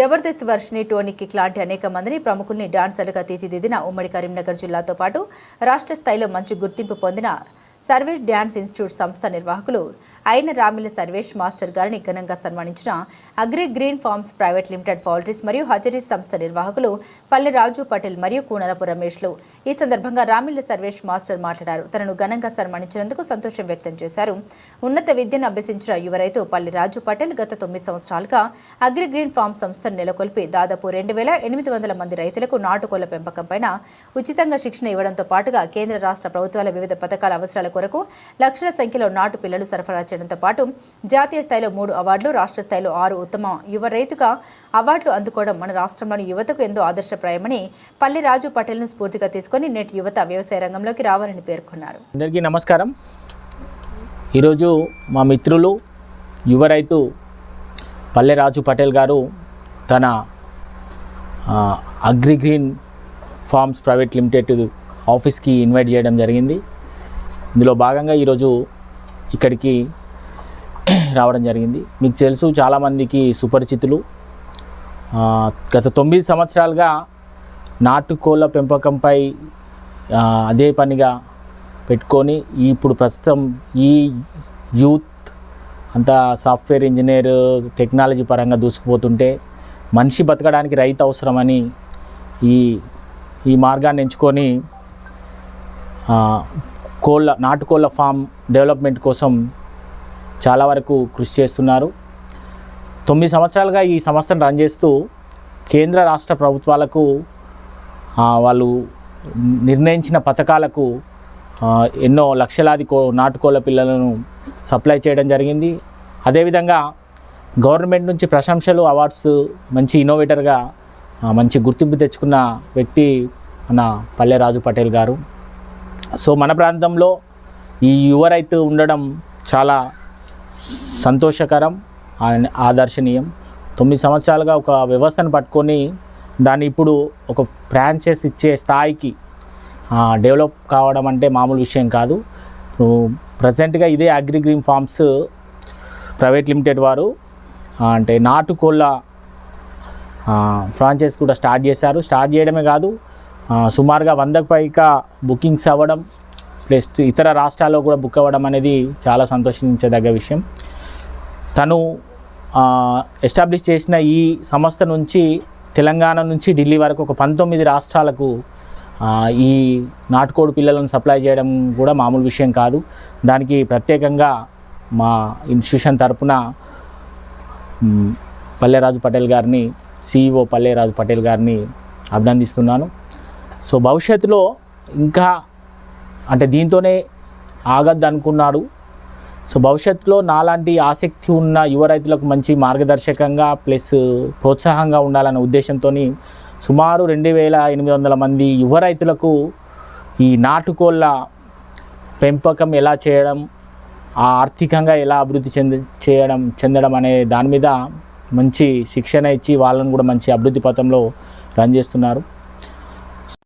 Jabardasth Varshini Tony kick లాంటి అనేక మందిని ప్రముఖుల్ని డాన్సర్లుగా తీర్చిదిద్దిన ఉమ్మడి కరీంనగర్ జిల్లాతో పాటు రాష్ట్ర స్థాయిలో మంచి గుర్తింపు పొందిన సర్వీస్ డ్యాన్స్ ఇన్స్టిట్యూట్ సంస్థ నిర్వాహకులు అయిన రామిల సర్వేష్ మాస్టర్ గారిని ఘనంగా సన్మానించిన agri green farms private limited poultries మరియు హజరీస్ సంస్థ నిర్వాహకులు పల్లె రాజు పటేల్ మరియు కూనలపు రమేష్లు. ఈ సందర్భంగా రామిల్ల సర్వేష్ మాస్టర్ మాట్లాడారు. తనను ఘనంగా సన్మానించినందుకు సంతోషం వ్యక్తం చేశారు. ఉన్నత విద్యను అభ్యసించిన యువ రైతు పల్లె రాజు పటేల్ గత తొమ్మిది సంవత్సరాలుగా అగ్రి గ్రీన్ ఫార్మ్ సంస్థను నెలకొల్పి దాదాపు రెండు వేల ఎనిమిది వందల మంది రైతులకు నాటుకోళ్ళ పెంపకంపైన ఉచితంగా శిక్షణ ఇవ్వడంతో పాటుగా కేంద్ర రాష్ట్ర ప్రభుత్వాల వివిధ పథకాల అవసరాల కొరకు లక్షల సంఖ్యలో నాటు పిల్లలు సరఫరా చేయడంతో పాటు జాతీయ స్థాయిలో మూడు అవార్డులు రాష్ట్ర స్థాయిలో ఆరు ఉత్తమ యువ రైతుగా అవార్డులు అందుకోవడం మన రాష్ట్రంలోని యువతకు ఎంతో ఆదర్శప్రాయమని పల్లె రాజు పటేల్ను స్ఫూర్తిగా తీసుకొని నేటి యువత వ్యవసాయ రంగంలోకి రావాలని పేర్కొన్నారు. అందరికీ నమస్కారం. ఈరోజు మా మిత్రులు యువ రైతు పల్లె రాజు పటేల్ గారు తన agri green farms private limited ఆఫీస్కి ఇన్వైట్ చేయడం జరిగింది. ఇందులో భాగంగా ఈరోజు ఇక్కడికి రావడం జరిగింది. మీకు తెలుసు చాలామందికి సుపరిచితులు. గత తొమ్మిది సంవత్సరాలుగా నాటుకోళ్ళ పెంపకంపై అదే పనిగా పెట్టుకొని ఇప్పుడు ప్రస్తుతం ఈ యూత్ అంతా సాఫ్ట్వేర్ ఇంజనీర్ టెక్నాలజీ పరంగా దూసుకుపోతుంటే మనిషి బతకడానికి రైతు అవసరమని ఈ ఈ మార్గాన్ని ఎంచుకొని కోళ్ళ నాటుకోళ్ళ ఫామ్ డెవలప్మెంట్ కోసం చాలా వరకు కృషి చేస్తున్నారు. తొమ్మిది సంవత్సరాలుగా ఈ సంస్థను రన్ చేస్తూ కేంద్ర రాష్ట్ర ప్రభుత్వాలకు వాళ్ళు నిర్ణయించిన పథకాలకు ఎన్నో లక్షలాది కో నాటుకోళ్ళ పిల్లలను సప్లై చేయడం జరిగింది. అదేవిధంగా గవర్నమెంట్ నుంచి ప్రశంసలు అవార్డ్స్ మంచి ఇన్నోవేటర్గా మంచి గుర్తింపు తెచ్చుకున్న వ్యక్తి మన పల్లె రాజు పటేల్ గారు. సో మన ప్రాంతంలో ఈ యువ రైతు ఉండడం చాలా సంతోషకరం ఆదర్శనీయం. తొమ్మిది సంవత్సరాలుగా ఒక వ్యవస్థను పట్టుకొని దాన్ని ఇప్పుడు ఒక ఫ్రాంచైజ్ ఇచ్చే స్థాయికి డెవలప్ కావడం అంటే మామూలు విషయం కాదు. ప్రజెంట్గా ఇదే Agri Green Farms private limited వారు అంటే నాటుకోళ్ళ ఫ్రాంచైజ్ కూడా స్టార్ట్ చేశారు. స్టార్ట్ చేయడమే కాదు సుమారుగా వందకు పైగా బుకింగ్స్ అవ్వడం ప్లస్ ఇతర రాష్ట్రాల్లో కూడా బుక్ అవ్వడం అనేది చాలా సంతోషించదగ్గ విషయం. తను ఎస్టాబ్లిష్ చేసిన ఈ సంస్థ నుంచి తెలంగాణ నుంచి ఢిల్లీ వరకు ఒక పంతొమ్మిది రాష్ట్రాలకు ఈ నాటుకోడి పిల్లలను సప్లై చేయడం కూడా మామూలు విషయం కాదు. దానికి ప్రత్యేకంగా మా ఇన్స్టిట్యూషన్ తరపున పల్లెరాజు పటేల్ గారిని సిఇఓ పల్లెరాజు పటేల్ గారిని అభినందిస్తున్నాను. సో భవిష్యత్తులో ఇంకా అంటే దీంతోనే ఆగద్దు అనుకున్నాడు సో భవిష్యత్తులో నాలాంటి ఆసక్తి ఉన్న యువ రైతులకు మంచి మార్గదర్శకంగా ప్లస్ ప్రోత్సాహంగా ఉండాలనే ఉద్దేశంతో సుమారు రెండు వేల ఎనిమిది వందల మంది యువ రైతులకు ఈ నాటుకోళ్ళ పెంపకం ఎలా చేయడం ఆ ఆర్థికంగా ఎలా అభివృద్ధి చెంది చేయడం చెందడం అనే దాని మీద మంచి శిక్షణ ఇచ్చి వాళ్ళను కూడా మంచి అభివృద్ధి పథంలో రన్ చేస్తున్నారు.